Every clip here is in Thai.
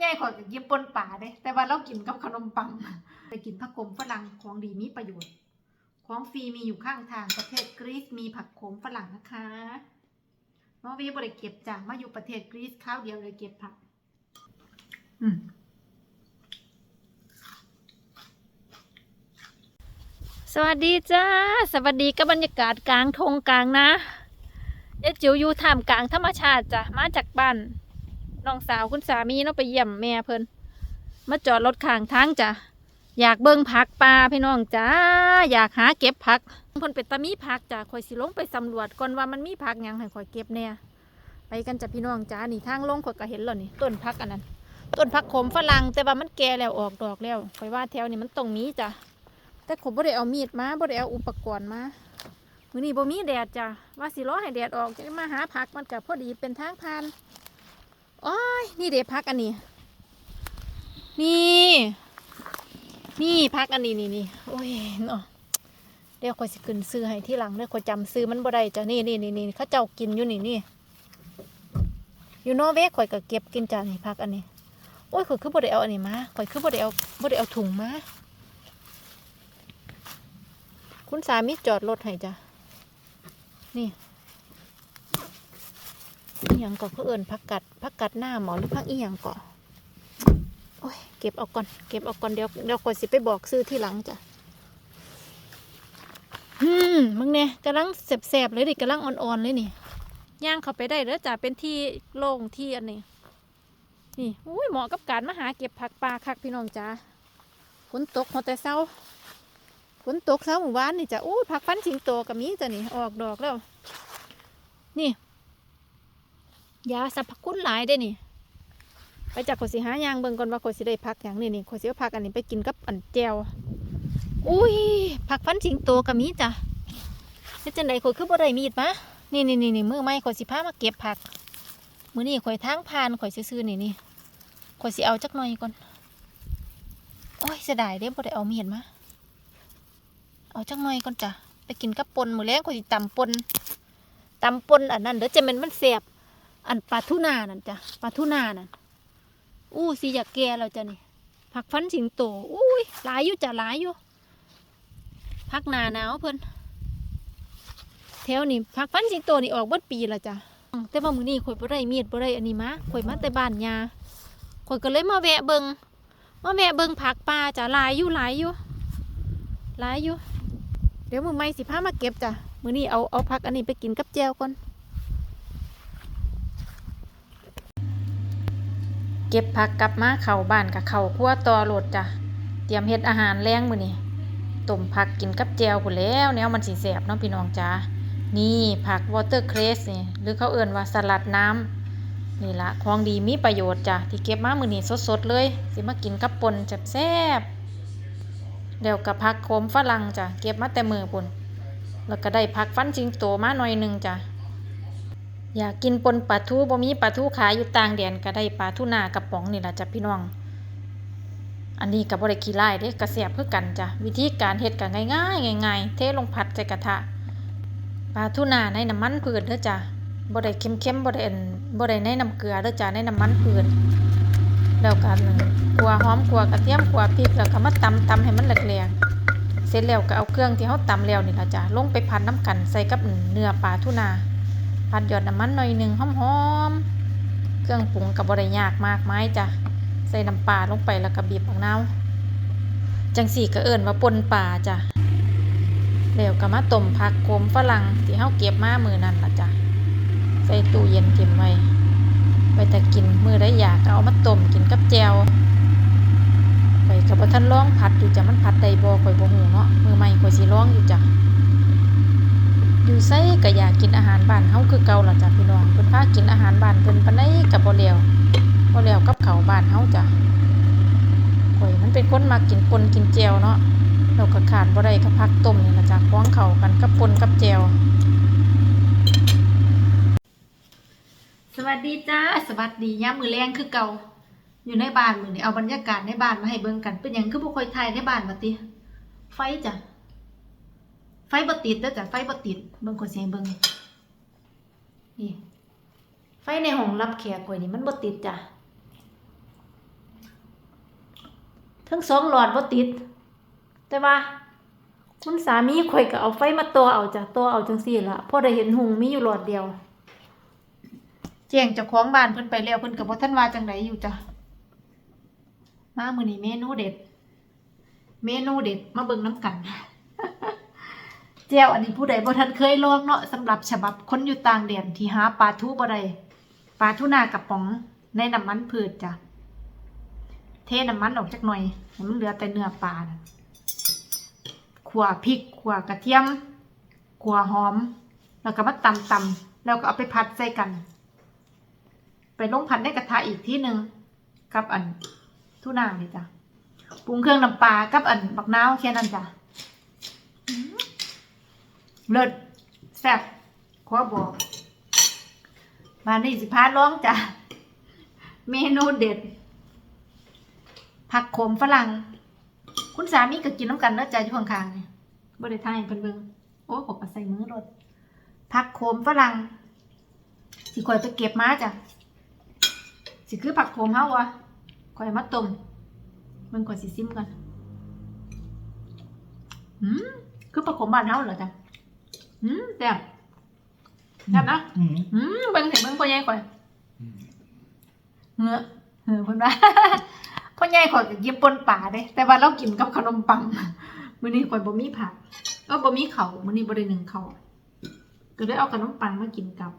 ใหญ่ข่อยก็กินปนป่าเด้แต่ว่าเรากินกับขนมปังไปกินผักขมฝรั่งของดีมีประโยชน์ ของฟรีมีอยู่ข้างทางประเทศกรีซมีผักขมฝรั่งนะคะน้องวีบริเก็บจากมาอยู่ประเทศกรีซข้าวเดียวเลยเก็บผัก อืมสวัสดีจ้า สวัสดีกับบรรยากาศกลางทงกลางนะเจ๊จิ๋วอยู่ท่ามกลางธรรมชาติจ้ะ มาจากบ้าน น้องสาวคุณสามีเนาะไปเยี่ยมแม่เพิ่นมาจอดรถข้างทางจ้ะอยากเบิ่งผักปลาพี่น้องจ้าอยากหาเก็บผักเพิ่นเป็นตามีผักจ้ะข่อยสิลงไปสำรวจก่อนว่ามันมีผักหยังให้ข่อยเก็บแน่ไปกันจ้ะพี่น้องจ้านี่ทางลงข่อยก็เห็นแล้วนี่ต้นผักอันนั้นต้นผักขมฝรั่งแต่ว่ามันแก่แล้วออกดอกแล้วข่อยว่าแถวนี้มันต้องมีจ้ะแต่ผมบ่ได้เอามีดมาบ่ได้เอาอุปกรณ์มามื้อนี้บ่มีแดดจ้ะว่าสิรอให้แดดออกจะมาหาผักมันก็พอดีเป็นทางผ่าน โอ้ยนี่เด็ผักอันนี้ นี่ นี่ผักอันนี้นี่นี่โอ้ยเนาะเดี๋ยวข่อยสิขึ้นซื้อให้ที่หลังเด้อข่อยจำซื้อมันบ่ได้จ้ะนี่นี่นี่นี่เขาเจ้ากินอยู่นี่นี่อยู่นอเวย์ข่อยก็เก็บกินจ้ะนี่ผักอันนี้โอ้ยข่อยคือบ่ได้เอาอันนี้มาข่อยคือบ่ได้เอาบ่ได้เอาถุงมา คุณสามีจอดรถให้จ้ะนี่ อีหยังก็เขาเอินพักกัดพักกัดหน้าหมอหรือพักอีหยังก็โอ้ยเก็บเอาก่อนเก็บเอาก่อนเดี๋ยวเดี๋ยวก่อนสิไปบอกซื้อที่หลังจ้ะอืมมึงเนี่ยกำลังแสบๆเลยดิกำลังอ่อนๆเลยนี่ย่างเขาไปได้แล้วจ้ะเป็นที่โล่งที่อันนี้นี่อุ้ยเหมาะกับการมาหาเก็บผักปลาคักพี่น้องจ้าฝนตกมาแต่เช้าฝนตกเช้าหมู่บ้านนี่จ้ะอู้ผักฟันสิงโตกับมีจ้ะนี่ออกดอกแล้ว นี่ ยาสรรพคุณหลายได้นี่ ไปจากขอยสิหายางเบิ่งก่อนว่าขอยสิได้พักอย่างนี้นี่ขอยสิเอาพักอันนี้ไปกินกับอันแจวอุ้ยผักฟันสิงโตกับมีจ้ะเฮ็ดจังไดขอยคือบ่ได้มีดมานี่นี่นี่นี่มือไม้ขอยสิพามาเก็บผักมือนี้ขอยทางผ่านขอยซื่อๆนี่นี่ขอยสิเอาจักหน่อยก่อนโอ้ยเสียดายเด้บ่ได้เอามีดมาเอาจังหน่อยก่อนจ้ะไปกินกับปนมือแรงก็สิตำปนตำปนอันนั้นเด้อจะเป็นมันแสบ อันปลาทูน่านั่นจ้ะปลาทูน่านั่นอู้สิอยากแก่แล้วจ้ะนี่ผักฟันสิงโตอุ้ยหลายอยู่จ้ะหลายอยู่ผักหนาหนาวเพิ่นแถวนี้ผักฟันสิงโตนี่ออกเบิดปีละจ้ะแต่ว่ามือนี้ข่อยบ่ได้มีดบ่ได้อันนี้มาข่อยมาแต่บ้านยาข่อยก็เลยมาแวะเบิงมาแวะเบิงผักป่าจ้ะหลายอยู่หลายอยู่หลายอยู่ เดี๋ยวมือไม่สิพามาเก็บจ้ะมือนี้เอาเอาพักอันนี้ไปกินกับแจวก่อน เก็บผักกลับมาเข่าบ้านกับเข่าคั่วต่อโหลดจ้ะ เตรียมเฮ็ดอาหารแรงมือนี้ต้มผักกินกับแจวพุ่นแล้วแนวมันสีแสบเนาะพี่น้องจ้านี่ผักวอเตอร์เครสนี่หรือเขาเอื่นว่าสลัดน้ำนี่ละของดีมีประโยชน์จ้ะที่เก็บมามือนี้สดๆเลย สิมากินกับปนแซ่บๆเดี๋ยวกับพักโคมฝรั่งจ้ะเก็บมาแต่มือปุ่นแล้วก็ได้พักฟันจิงโตมาหน่อยหนึ่งจ้ะ อยากกินปนปลาทูบ่มีปลาทูขายอยู่ต่างแดนก็ได้ปลาทูนากระป๋องนี่แหละจ้ะพี่น้อง อันนี้กับบริขี้ไล่เด้กระเสียบเพื่อกันจ้ะวิธีการเฮ็ดกันง่ายๆง่ายๆเทลงผัดใส่กระทะปลาทูนาในน้ำมันพืชเด้อจ้ะบ่ได้เค็มๆบ่ได้บ่ได้ในน้ำเกลือเด้อจ้ะในน้ำมันพืชแล้วกันกัวหอมกัวกระเทียมกัวพริกแล้วก็มาตำตำให้มันแหลกๆเสร็จแล้วก็เอาเครื่องที่เขาตำแล้วนี่ละจ้ะลงไปพันน้ำกันใส่กับเนื้อปลาทูนา พันหยอดน้ำมันหน่อยหนึ่งหอมๆ เครื่องปรุงกับบริยากมากไม้จ้ะ ใส่น้ำปลาลงไปแล้วก็บีบมะนาวจังสี่ก็เอิญว่าปนปลาจ้ะแล้วก็มาต้มผักโขมฝรั่งที่เขาเก็บมามือนั่นละจ้ะ ใส่ตู้เย็นเก็บไว้ ไปแต่กินมือได้อยากก็เอามาต้มกินกับแจวข่อยกับท่านร้องผัดอยู่จ้ะมันผัดได้บ่ข่อยบ่หูเนาะมือใหม่ข่อยสิร้องอยู่จ้ะ อยู่ไสก็อยากกินอาหารบ้านเฮาคือเก่าล่ะจ้ะพี่น้องเพิ่นพากินอาหารบ้านเพิ่นปานใดก็บ่แล้วบ่แล้วกับข้าวบ้านเฮาจ้ะข่อยมันเป็นคนมักกินปนกินแจวเนาะเราก็ขาดบ่ได้กับผักต้มนี่ล่ะจ้ะคล้องเข้ากันกับปนกับแจวสวัสดีจ้าสวัสดีย่ามมือแรงคือเก่าอยู่ในบ้านมือนี่เอาบรรยากาศในบ้านมาให้เบิ่งกันเป็นอย่างคือบ่ค่อยถ่ายในบ้านบัดติไฟจ้ะ ไฟบ่ติดเด้อจ้ะไฟบ่ติดเบิ่งก่อนสิให้เบิ่งนี่ไฟในห้องรับแขกข่อยนี่มันบ่ติดจ้ะทั้งสองหลอดบ่ติด แต่ว่าคุณสามีข่อยก็เอาไฟมาตัวเอาจ้ะตัวเอาจังซี่ล่ะพอได้เห็นหุงมีอยู่หลอดเดียว แจ้งเจ้าของบ้านเพิ่นไปแล้วเพิ่นก็บ่ทันว่าจังไดอยู่จ้ะมามื้อนี้เมนูเด็ด เมนูเด็ดมาเบิ่งน้ำกัน แจ้วอันนี้ผู้ใดบ่ทันเคยลองเนาะสำหรับฉบับคนอยู่ต่างแดนที่หาปลาทูบ่ได้ปลาทูนากระป๋องในน้ำมันพืชจ้ะเทน้ำมันออกจักหน่อยให้มันเหลือแต่เนื้อปลาขั่วพริกขั่วกระเทียมขั่วหอม แล้วก็มาตำตำแล้วก็เอาไปผัดใส่กัน ไปลงผัดในกระทะอีกที่หนึ่งกับอันทูน่านี่จ้ะปรุงเครื่องน้ำปลากับอันบักนาวแค่นั้นจ้ะ เลิศแซ่บขอบอกมานี่สิพาร้องจ้ะเมนูเด็ด ผักโขมฝรั่ง คุณสามีก็กินน้ำกันเนื้อใจอยู่ข้างๆนี่บ่ได้ทายเพิ่นเบิ่งโอ้ผมก็ใส่มือรถผักโขมฝรั่ง สิคอยไปเก็บมาจ้ะสิคือผักโขมเฮาวะคอยมาต้มมันก่อนสิซิมกันอืมคือผักโขมบ้านเฮาเหรอจ้ะ อืมแซ่บแซ่บนะอืมอืมเบิ่งเห็นเบิ่งพ่อใหญ่ข่อยอืมเหงือเหงือเพิ่นว่าพ่อใหญ่ข่อยก็กินปนป่าเด้ แต่ว่าเรากินกับขนมปังมื้อนี้ข่อยบ่มีผักเออบ่มีข้าวมื้อนี้บ่ได้นึ่งข้าวก็เลยเอาขนมปังมากินกับ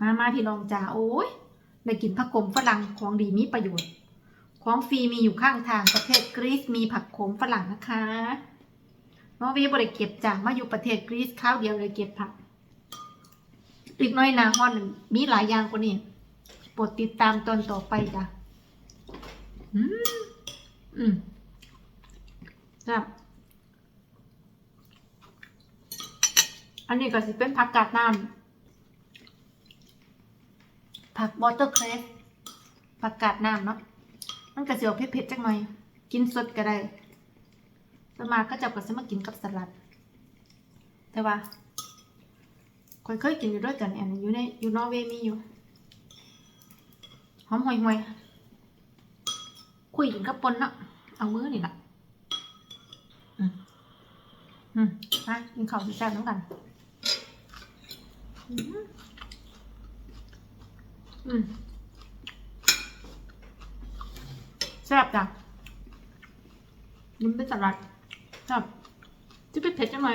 มามาพี่น้องจ๋าโอ้ยได้กินผักขมฝรั่งของดีมีประโยชน์ ของฟรีมีอยู่ข้างทางประเทศกรีซมีผักขมฝรั่งนะคะ น้อวีบริเก็บจ้ะมาอยู่ประเทศกรีซข้าวเดียวเลยเก็บผักอีกหน้อยนาฮอนมีหลายอย่างกว่านี้โปรดติดตามตอนต่อไปจ้ะอืมอืมจ้ะอันนี้ก็สิเป็นผักกาดน้ำผักวอเตอร์เครสผักกาดน้ำเนาะมันก็เสียวเผ็ดๆจักหน่อย กินสดก็ได้ สมาก็จะก็จะมากินกับสลัด แต่ว่าคอยเคยกินอยู่ด้วยกันแอนอยู่ในอยู่นอร์เวย์มีอยู่หอมห่วยห่วยๆคุยกินกับปนเนาะเอามือนี่แหละอืมอืมมากินข้าวแซ่บๆน้ำกันอืมแซ่บจ้ะยิ้มเป็นสลัด ครับจะเป็นเผ็ดจังไง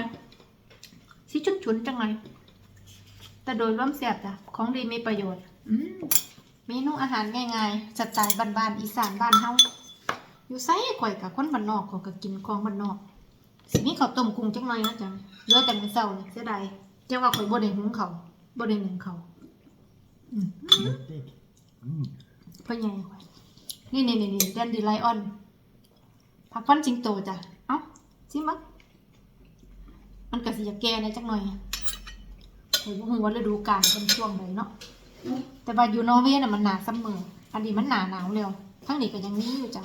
สิชุนชุนๆจังไงแต่โดยรวมแซ่บจ้ะของดีมีประโยชน์อืมเมนูอาหารง่ายๆสไตล์บ้านๆอีสานบ้านเฮาอยู่ไสข่อยกับคนบ้านนอกเขาก็กินของบ้านนอกสิมีข้าวต้มกุ้งจังไงนะจ๊ะเหลือแต่มื้อเช้านี่เสียดายเจ้าว่าข่อยบ่ได้หุงข้าวบ่ได้นึ่งข้าวอืม Mäktigt. Mm. พ่อใหญ่ข่อยนี่นี่นี่นี่แดนดีไลออนผักฟันสิงโตจ้ะเอ้า ซิมักมันก็สิจะแก่ในจักหน่อยโอ้ยบ่ฮู้ว่าฤดูกาลเป็นช่วงไหนเนาะแต่ว่าอยู่นอร์เวย์น่ะมันหนาซัมเมอร์อันนี้มันหนาหนาวแล้วทั้งนี้ก็ยังมีอยู่จ้ะ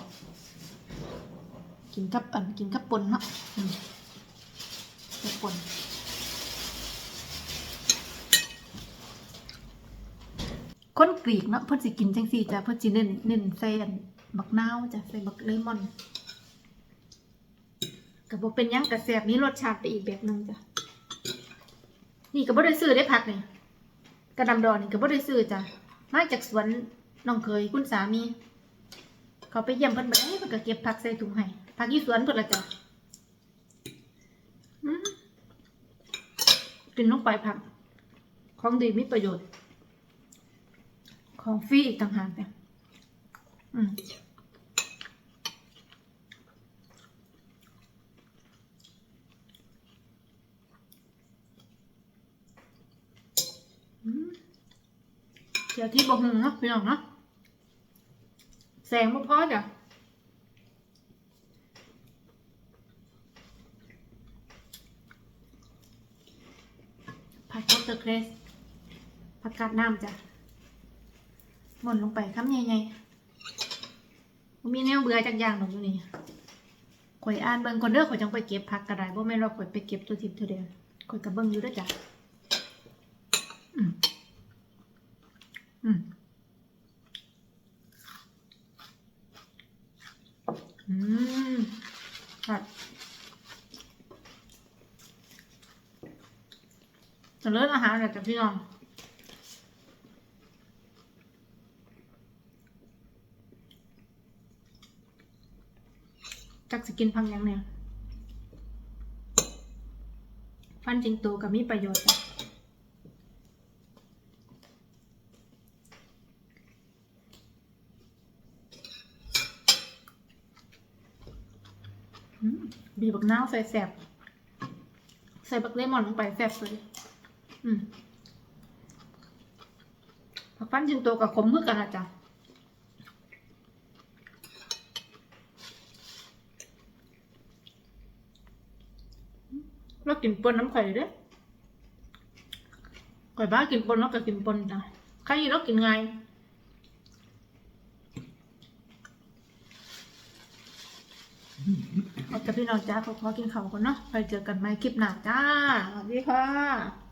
กินกับอันกินกับปนเนาะกับปนคนกรีกเนาะเพิ่นสิกินจังซี่จ้ะเพิ่นสิเน้นเน้นใส่อันบักนาวจ้ะใส่บักเลมอน ก็บ่เป็นหยังกระแสบนี้รสชาติไปอีกแบบหนึงจ้ะ นี่ก็บ่ได้ซื้อได้ผักนี่กระดำดอนนี่ก็บ่ได้ซื้อจ้ะ มาจากสวนน้องเคยคุณสามี เขาไปเยี่ยมเพิ่นได้เพิ่นก็เก็บผักใส่ถุงให้ผักอยู่สวนเพิ่นละจ้ะกินลงไปผัก ของดีมีประโยชน์ ของฟรีอีกต่างหากเนี่ยอืม อืม เดี๋ยวที่บอกหงเนาะพี่น้องเนาะแสงบ่พอจ้ะผัดวอเตอร์เครสผักกาดน้ำจ้ะหม่นลงไปคำใหญ่ๆมีแนวเบื่อจักอย่างหรอกอยู่นี่ข่อยอ่านเบิ่งก่อนเด้อข่อยจังไปเก็บผักก็ไดบ่แม่นว่าข่อยไปเก็บตัวทิพย์ตัวเดียวข่อยก็เบิ่งอยู่ด้อจ้ะ อืม อืม จะเลิศอาหารเนี่ยจ้ะพี่น้องจักสกินพังยังเนี่ยฟันจริงโตกับมีประโยชน์บีบักน้าวใส่แสบใส่บักเลมอนลงไปแสบเลย ผักฟันจริงโตกับขมมือกันนะจ๊ะเรากินปนน้ำข่อยเด้อข่อยบ้ากินปนแล้วก็กินปนจ้ะใครอยู่แล้วกินไงเอาแต่พี่น้องจ้าขอขอกินข้าวก่อนเนาะไปเจอกันใหม่คลิปหน้าจ้า สวัสดีค่ะ